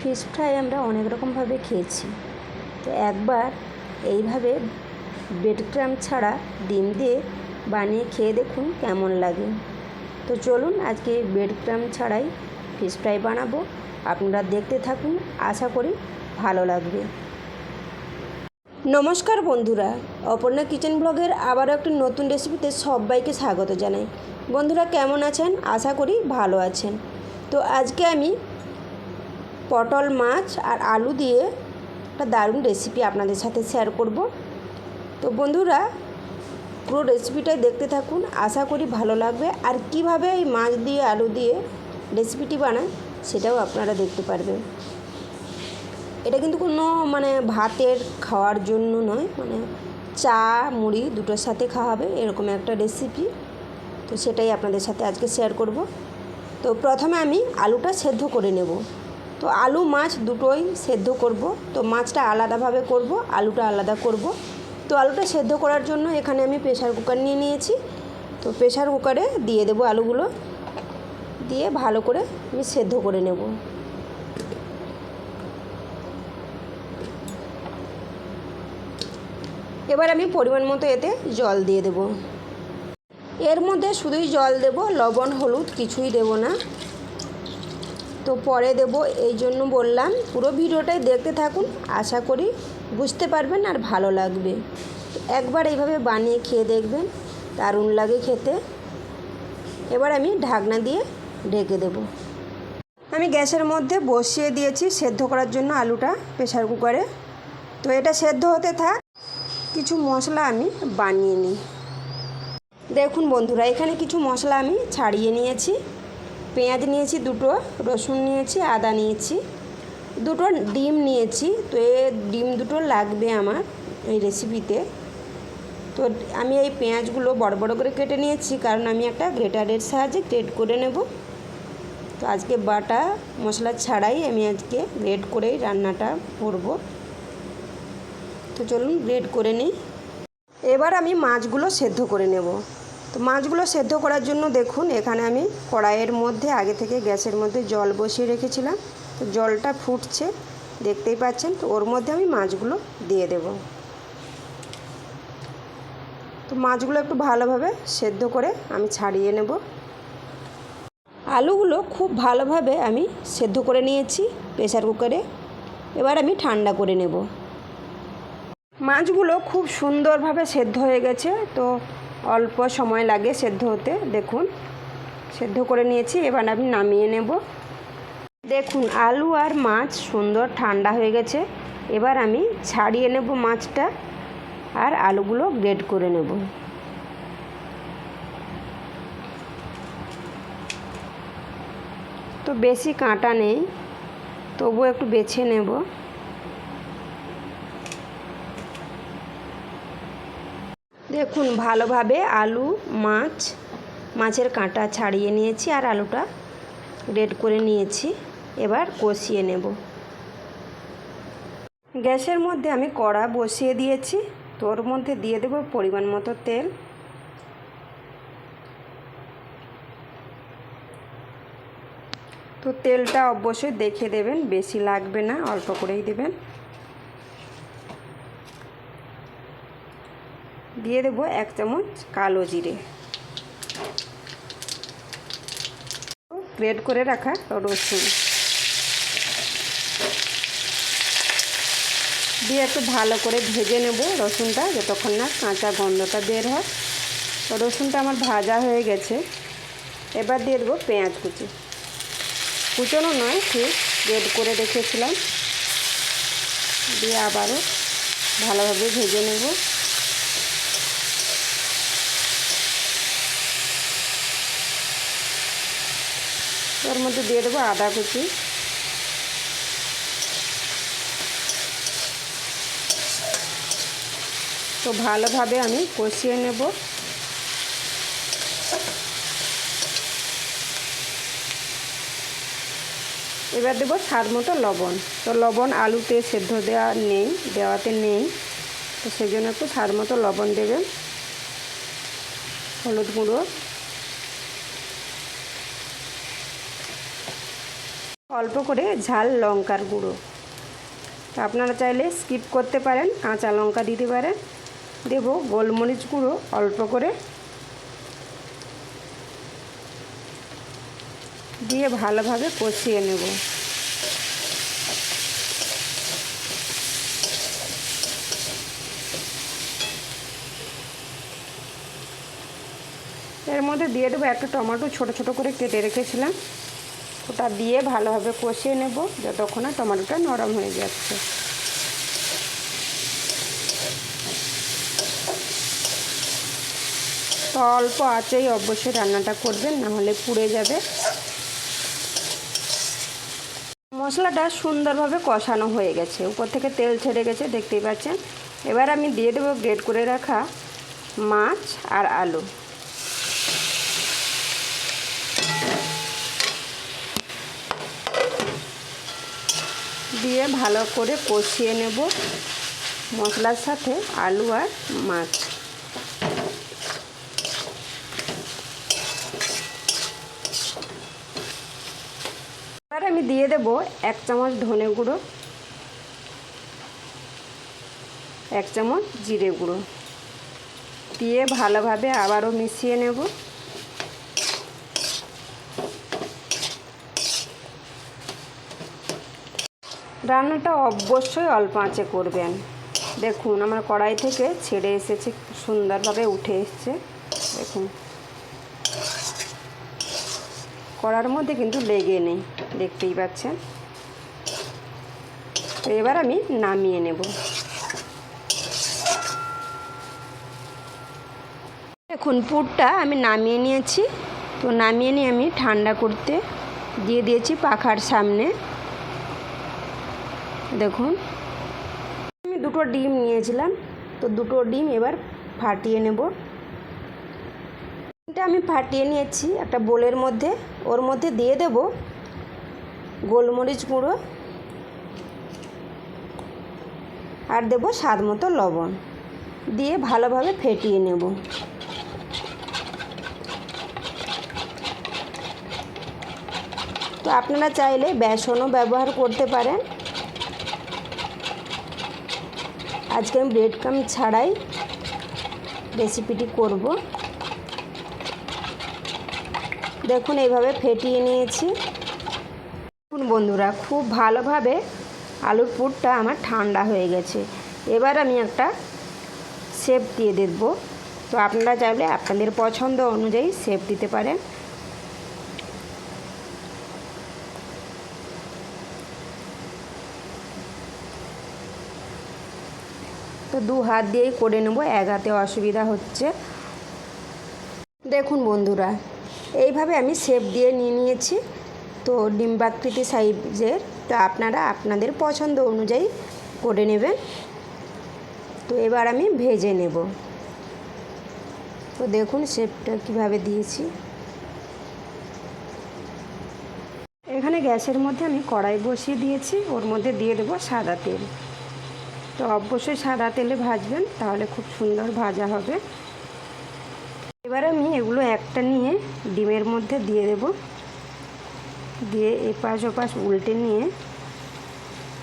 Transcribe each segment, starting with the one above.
Fish fry আমরা অনেক রকমভাবে খেয়েছি। তো একবার এইভাবে ব্রেড ক্রাম ছাড়া ডিম দিয়ে বানিয়ে খেয়ে দেখুন কেমন লাগে। তো চলুন আজকে ব্রেড ক্রাম ছাড়াই ফিশ ফ্রাই বানাবো। আপনারা দেখতে থাকুন, আশা করি ভালো লাগবে। নমস্কার বন্ধুরা, অপর্ণা কিচেন ব্লগের আবারও একটি নতুন রেসিপিতে সবাইকে স্বাগত জানাই। বন্ধুরা কেমন আছেন? আশা করি ভালো আছেন। তো আজকে আমি পটল মাছ আর আলু দিয়ে একটা দারুণ রেসিপি আপনাদের সাথে শেয়ার করব। তো বন্ধুরা, পুরো রেসিপিটাই দেখতে থাকুন, আশা করি ভালো লাগবে। আর কীভাবে এই মাছ দিয়ে, আলু দিয়ে রেসিপিটি বানায়, সেটাও আপনারা দেখতে পারবেন। এটা কিন্তু কোনো মানে ভাতের খাওয়ার জন্য নয় মানে চা, মুড়ি দুটোর সাথে খাওয়া হবে, এরকম একটা রেসিপি তো সেটাই আপনাদের সাথে আজকে শেয়ার করব। তো প্রথমে আমি আলুটা সেদ্ধ করে নেব। তো আলু, মাছ দুটোই সেদ্ধ করব। তো মাছটা আলাদাভাবে করব, আলুটা আলাদা করব। তো আলুটা সেদ্ধ করার জন্য এখানে আমি প্রেশার কুকার নিয়ে নিয়েছি। তো প্রেশার কুকারে দিয়ে দেবো আলুগুলো। দিয়ে ভালো করে আমি সেদ্ধ করে নেব। এবার আমি পরিমাণ মতো এতে জল দিয়ে দেব। এর মধ্যে শুধুই জল দেব, লবণ, হলুদ কিছুই দেব না। তো পরে দেব, এই জন্য বললাম। পুরো ভিডিওটাই দেখতে থাকুন, আশা করি বুঝতে পারবেন আর ভালো লাগবে। একবার এইভাবে বানিয়ে খেয়ে দেখবেন, দারুণ লাগে খেতে। এবার আমি ঢাকনা দিয়ে ঢেকে দেব। আমি গ্যাসের মধ্যে বসিয়ে দিয়েছি সেদ্ধ করার জন্য আলুটা প্রেশার কুকারে। তো এটা সেদ্ধ হতে থাক, কিছু মশলা আমি বানিয়ে নিই। দেখুন বন্ধুরা, এখানে কিছু মশলা আমি ছাড়িয়ে নিয়েছি। পেঁয়াজ নিয়েছি, দুটো, রসুন নিয়েছি, আদা নিয়েছি, দুটো ডিম নিয়েছি। তো এ ডিম দুটো লাগবে আমার এই রেসিপিতে তো আমি এই পেঁয়াজগুলো বড় বড় করে কেটে নিয়েছি, কারণ আমি একটা গ্রেটারের সাহায্যে গ্রেট করে নেব। তো আজকে বাটা মশলা ছাড়াই আমি আজকে গ্রেট করেই রান্নাটা করব। তো চলুন গ্রেট করে নিই। এবার আমি মাছগুলো সেদ্ধ করে নেব। তো মাছগুলো সেদ্ধ করার জন্য দেখুন, এখানে আমি কড়াইয়ের মধ্যে, আগে থেকে গ্যাসের মধ্যে জল বসিয়ে রেখেছিলাম। তো জলটা ফুটছে, দেখতেই পাচ্ছেন, তো ওর মধ্যে আমি মাছগুলো দিয়ে দেব। তো মাছগুলো একটু ভালোভাবে সেদ্ধ করে আমি ছাড়িয়ে নেব। আলুগুলো খুব ভালোভাবে আমি সেদ্ধ করে নিয়েছি প্রেসার কুকারে। এবার আমি ঠান্ডা করে নেব। মাছগুলো খুব সুন্দরভাবে সেদ্ধ হয়ে গেছে, তো অল্প সময় লাগে সেদ্ধ হতে, দেখুন। সেদ্ধ করে নিয়েছি, এবার আমি নামিয়ে নেব। দেখুন, আলু আর মাছ সুন্দর ঠান্ডা হয়ে গেছে। এবার আমি ছাড়িয়ে নেব মাছটা আর আলুগুলো গ্রেড করে নেব। তো বেশি কাঁটা নেই তবু একটু বেছে নেব। দেখুন, ভালোভাবে আলু, মাছ, মাছের কাঁটা ছাড়িয়ে নিয়েছি আর আলুটা রেড করে নিয়েছি। এবার কষিয়ে নেব। গ্যাসের মধ্যে আমি কড়া বসিয়ে দিয়েছি। তোর মধ্যে দিয়ে দেবো পরিমাণ মতো তেল। তো তেলটা অবশ্যই দেখে দেবেন, বেশি লাগবে না, অল্প করেই দেবেন। দিয়ে দেবো এক চামচ কালো জিরে। গ্রেড করে রাখা রসুন। দিয়ে একটু ভালো করে ভেজে নেব রসুনটা, যতক্ষণ না কাঁচা গন্ধটা বের হয়। রসুনটা আমার ভাজা হয়ে গেছে। এবার দিয়ে দেবো পেঁয়াজ কুচি। কুচোনো নয়, ঠিক গ্রেড করে রেখেছিলাম। দিয়ে আবারও ভালোভাবে ভেজে নেব। ওর মধ্যে দিয়ে দেবো আদা কুচি। তো ভালোভাবে আমি কষিয়ে নেব। এবার দেবো স্বাদ মতো লবণ। তো লবণ আলুতে সেদ্ধ দেওয়া নেই, দেওয়াতে নেই। তো সেই জন্য একটু স্বাদ মতো লবণ দেবেন। হলুদ গুঁড়ো। অল্প করে ঝাল লঙ্কার গুঁড়ো। তো আপনারা চাইলে স্কিপ করতে পারেন, কাঁচা লঙ্কা দিতে পারেন। দেবো গোলমরিচ গুঁড়ো অল্প করে। দিয়ে ভালোভাবে কষিয়ে নেব। এর মধ্যে দিয়ে দেবো একটা টমেটো ছোট ছোট করে কেটে রেখেছিলাম। ওটা দিয়ে ভালোভাবে কষিয়ে নেব যতক্ষণ টমেটোটা নরম হয়ে যাচ্ছে। তো অল্প আঁচেই অবশ্যই রান্নাটা করবেন, নাহলে পুড়ে যাবে। মশলাটা সুন্দরভাবে কষানো হয়ে গেছে, উপর থেকে তেল ছেড়ে গেছে, দেখতেই পাচ্ছেন। এবার আমি দিয়ে দেবো গ্রেট করে রাখা মাছ আর আলু। দিয়ে ভালো করে কষিয়ে নেব মশলার সাথে আলু আর মাছ। এবার আমি দিয়ে দেব এক চামচ ধনে গুঁড়ো, এক চামচ জিরে গুঁড়ো। দিয়ে ভালোভাবে আবারও মিশিয়ে নেব। রান্নাটা অবশ্যই অল্প আঁচে করবেন। দেখুন, আমার কড়াই থেকে ছেড়ে এসেছে, সুন্দরভাবে উঠে এসছে। দেখুন। কড়ার মধ্যে কিন্তু লেগে নেই, দেখতেই পাচ্ছেন। তো এবার আমি নামিয়ে নেব। দেখুন, পুরটা আমি নামিয়ে নিয়েছি। তো নামিয়ে নিয়ে আমি ঠান্ডা করতে দিয়ে দিয়েছি পাখার সামনে। দেখুন। আমি দুটো ডিম নিয়েছিলাম, তো দুটো ডিম এবার ফাটিয়ে নেব। এটা আমি ফাটিয়ে নিয়েছি একটা বোলের মধ্যে, ওর মধ্যে দিয়ে দেব গোলমরিচ গুঁড়ো আর দেব স্বাদ মতো লবণ, দিয়ে ভালোভাবে ফেটিয়ে নেব। তো আপনারা চাইলে বেসনও ব্যবহার করতে পারেন। আজকে আমি ব্রেড কাম ছাড়াই রেসিপিটি করব। দেখুন এইভাবে ফেটিয়ে নিয়েছি। দেখুন বন্ধুরা, খুব ভালোভাবে আলুর পুরটা আমার ঠান্ডা হয়ে গেছে। এবার আমি একটা শেপ দিয়ে দেব। তো আপনারা চাইলে আপনাদের পছন্দ অনুযায়ী শেপ দিতে পারেন। তো দু হাত দিয়েই করে নেব, এক হাতে অসুবিধা হচ্ছে। দেখুন বন্ধুরা, এইভাবে আমি শেপ দিয়ে নিয়ে নিয়েছি। তো ডিম্বাকৃতি সাইজের, তো আপনারা আপনাদের পছন্দ অনুযায়ী করে নেবেন। তো এবার আমি ভেজে নেব। তো দেখুন শেপটা কীভাবে দিয়েছি। এখানে গ্যাসের মধ্যে আমি কড়াই বসিয়ে দিয়েছি, ওর মধ্যে দিয়ে দেবো সাদা তেল। তো অবশ্যই সাদা তেলে ভাজবেন, তাহলে খুব সুন্দর ভাজা হবে। এবার আমি এগুলো একটা নিয়ে ডিমের মধ্যে দিয়ে দেব। দিয়ে এপাশ ওপাশ উল্টে নিয়ে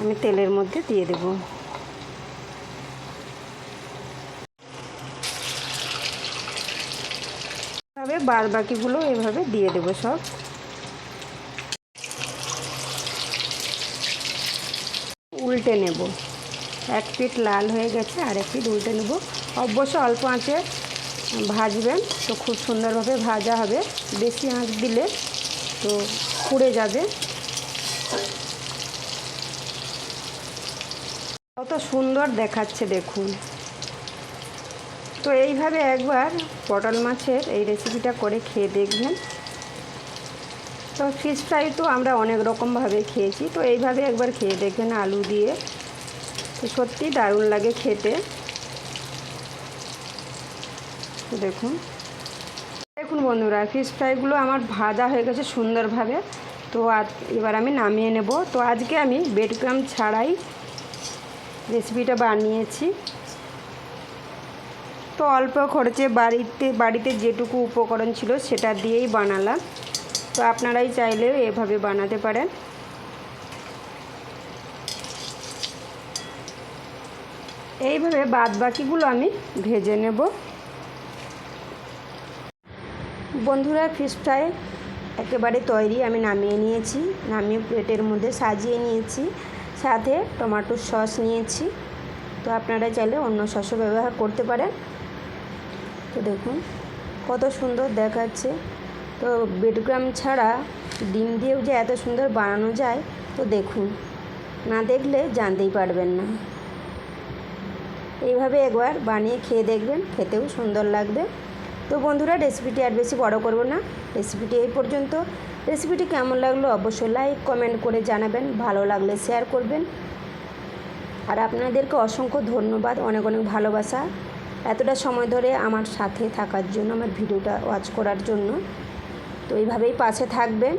আমি তেলের মধ্যে দিয়ে দেব। এভাবে বাদ বাকিগুলো এভাবে দিয়ে দেবো সব। উল্টে নেব। এক পিঠ লাল হয়ে গেছে, আর এক পিঠ উল্টে নেব। অবশ্য অল্প আঁচে ভাজবেন, তো খুব সুন্দরভাবে ভাজা হবে। বেশি আঁচ দিলে তো পুড়ে যাবে। কত সুন্দর দেখাচ্ছে, দেখুন। তো এইভাবে একবার পটল মাছের এই রেসিপিটা করে খেয়ে দেখবেন। তো ফিশ ফ্রাই তো আমরা অনেক রকমভাবে খেয়েছি, তো এইভাবে একবার খেয়ে দেখবেন আলু দিয়ে। সত্যি, দারুণ লাগে খেতে। দেখুন। দেখুন বন্ধুরা ফিশ ফ্রাইগুলো আমার ভাজা হয়ে গেছে সুন্দরভাবে। তো আজ এবার আমি নামিয়ে নেব। তো আজকে আমি বেডক্রাম ছাড়াই রেসিপিটা বানিয়েছি। তো অল্প খরচে বাড়িতে বাড়িতে যেটুকু উপকরণ ছিল সেটা দিয়েই বানালাম। তো আপনারাই চাইলেও এভাবে বানাতে পারেন। এইভাবে বাদ বাকিগুলো আমি ভেজে নেব। বন্ধুরা ফিশ ফ্রাই একেবারে তৈরি, আমি নামিয়ে নিয়েছি। নামিয়ে প্লেটের মধ্যে সাজিয়ে নিয়েছি। সাথে টমেটোর সস নিয়েছি। তো আপনারা চাইলে অন্য সসও ব্যবহার করতে পারেন। তো দেখুন, কত সুন্দর দেখাচ্ছে। তো বেডগ্রাম ছাড়া ডিম দিয়েও যে এত সুন্দর বানানো যায়, তো দেখুন, না দেখলে জানতেই পারবেন না। এইভাবে একবার বানিয়ে খেয়ে দেখবেন, খেতেও সুন্দর লাগবে। তো বন্ধুরা রেসিপিটি আর বেশি বড় করব না। রেসিপিটি এই পর্যন্ত। রেসিপিটি কেমন লাগল অবশ্যই লাইক কমেন্ট করে জানাবেন, ভালো লাগলে শেয়ার করবেন। আর আপনাদেরকে অসংখ্য ধন্যবাদ, অনেক অনেক ভালোবাসা। এতটা সময় ধরে আমার সাথে থাকার জন্য, আমার ভিডিওটা ওয়াচ করার জন্য। তো এইভাবেই পাশে থাকবেন,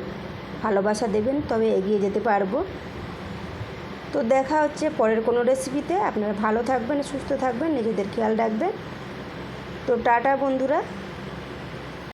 ভালোবাসা দেবেন, তবে এগিয়ে যেতে পারব। তো দেখা হচ্ছে পরের কোনো রেসিপিতে আপনারা ভালো থাকবেন, সুস্থ থাকবেন, নিজেদের খেয়াল রাখবেন। তো টাটা বন্ধুরা।